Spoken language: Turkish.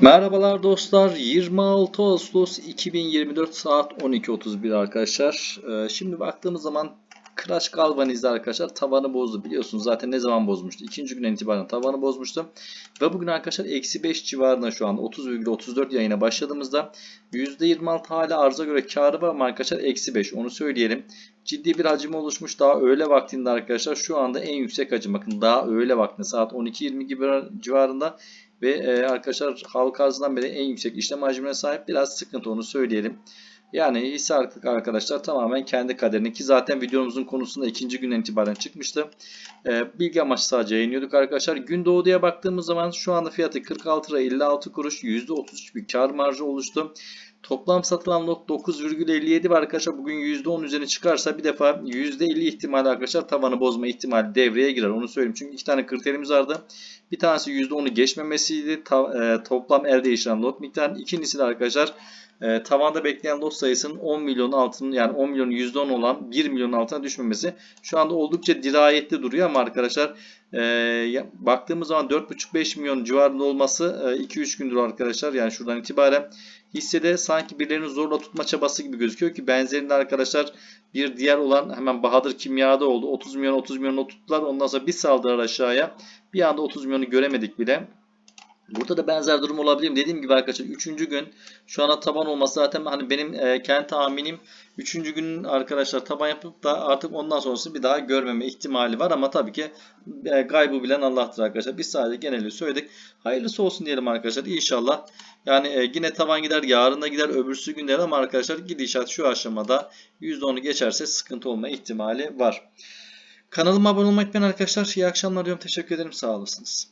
Merhabalar dostlar. 26 Ağustos 2024 saat 12.31 arkadaşlar. Ee, şimdi baktığımız zaman Crash Galvaniz'de arkadaşlar tavanı bozdu. Biliyorsunuz zaten ne zaman bozmuştu? İkinci günden itibaren tavanı bozmuştu. Ve bugün arkadaşlar eksi 5 civarında şu an 30,34 yayına başladığımızda %26 hala arıza göre karı var ama arkadaşlar eksi 5 onu söyleyelim. Ciddi bir hacim oluşmuş daha öğle vaktinde arkadaşlar şu anda en yüksek hacim bakın daha öğle vaktinde saat 12.20 gibi civarında ve e, arkadaşlar halka arzından beri en yüksek işlem hacmine sahip biraz sıkıntı onu söyleyelim. Yani hisse artık arkadaşlar tamamen kendi kaderini ki zaten videomuzun konusunda ikinci günden itibaren çıkmıştı. E, bilgi amaçlı sadece yayınlıyorduk arkadaşlar. Gün doğuya baktığımız zaman şu anda fiyatı 46 lira 56 kuruş %33 bir kar marjı oluştu. Toplam satılan lot 9,57 var arkadaşlar. Bugün %10 üzerine çıkarsa bir defa %50 ihtimali arkadaşlar tavanı bozma ihtimali devreye girer. Onu söyleyeyim. Çünkü iki tane kriterimiz vardı. Bir tanesi %10'u geçmemesiydi. Ta, e, toplam el değiştiren lot miktarı. İkincisi de arkadaşlar e, tavanda bekleyen lot sayısının 10 milyon altının yani 10 milyon %10 olan 1 milyon altına düşmemesi. Şu anda oldukça dirayetli duruyor ama arkadaşlar e, baktığımız zaman 4,5-5 milyon civarında olması 2-3 gündür arkadaşlar. Yani şuradan itibaren hissede sanki birilerini zorla tutma çabası gibi gözüküyor ki benzerinde arkadaşlar bir diğer olan hemen Bahadır Kimya'da oldu. 30 milyon 30 milyon tuttular. Ondan sonra bir saldırı aşağıya. Bir anda 30 milyonu göremedik bile. Burada da benzer durum olabilir. Dediğim gibi arkadaşlar 3. gün şu anda taban olması zaten hani benim e, kendi tahminim 3. günün arkadaşlar taban yapıp da artık ondan sonrası bir daha görmeme ihtimali var ama tabii ki e, gaybı bilen Allah'tır arkadaşlar. Biz sadece geneli söyledik. Hayırlısı olsun diyelim arkadaşlar. İnşallah yani e, yine taban gider, yarın da gider, öbürsü günler ama arkadaşlar gidişat şu aşamada %10'u geçerse sıkıntı olma ihtimali var. Kanalıma abone olmayı unutmayın arkadaşlar. İyi akşamlar diyorum. Teşekkür ederim. Sağ olasınız.